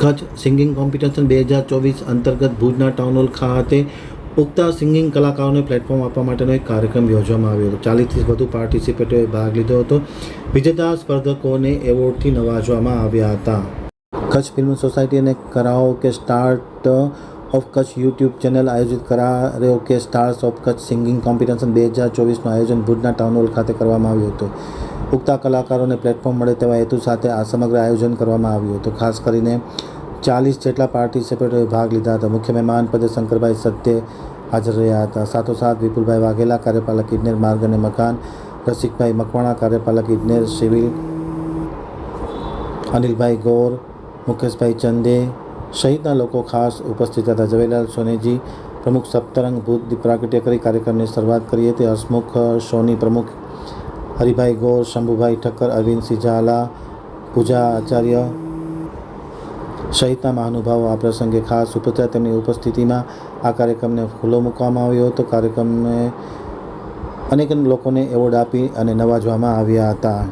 Kutch singing competition બે હજાર ચોવીસ અંતર્ગત ભુજના ટાઉન હોલ ખાતે ઉગતા સિંગિંગ કલાકારોને પ્લેટફોર્મ આપવા માટેનો એક કાર્યક્રમ યોજવામાં આવ્યો હતો. ચાલીસથી વધુ પાર્ટિસિપેટોએ ભાગ લીધો હતો. વિજેતા સ્પર્ધકોને એવોર્ડથી નવાજવામાં આવ્યા હતા. કચ્છ ફિલ્મ સોસાયટી અને karaoke start of Kutch YouTube channel આયોજિત કરાયો કે stars of Kutch singing competition બે હજાર ચોવીસનું આયોજન ભુજના ટાઉન હોલ ખાતે કરવામાં આવ્યું હતું. ઉગતા કલાકારોને પ્લેટફોર્મ મળે તેવા હેતુ સાથે આ સમગ્ર આયોજન કરવામાં આવ્યું હતું. ખાસ કરીને ચાલીસ જેટલા પાર્ટિસિપેટોએ ભાગ લીધા હતા. મુખ્ય મહેમાન પદે શંકરભાઈ સત્ય હાજર રહ્યા હતા. સાથોસાથ વિપુલભાઈ વાઘેલા કાર્યપાલક ઇજનેર માર્ગ અને મકાન, રસિકભાઈ મકવાણા કાર્યપાલક ઇજનેર સિવિલ, અનિલભાઈ ગોર, મુકેશભાઈ ચંદે સહિતના લોકો ખાસ ઉપસ્થિત હતા. જવેલાલ સોનેજી પ્રમુખ સપ્તરંગ ભૂત પ્રાગટ્ય કરી કાર્યક્રમની શરૂઆત કરી હતી હસમુખ સોની પ્રમુખ હરિભાઈ ગોર, શંભુભાઈ ઠક્કર, અરવિંદસિંહ ઝાલા પૂજા આચાર્ય સહિતના મહાનુભાવો આ પ્રસંગે ખાસ ઉપસ્થિત તેમની ઉપસ્થિતિમાં આ કાર્યક્રમને ખુલ્લો મૂકવામાં આવ્યો હતો. કાર્યક્રમને અનેક લોકોને એવોર્ડ આપી અને નવાજવામાં આવ્યા હતા.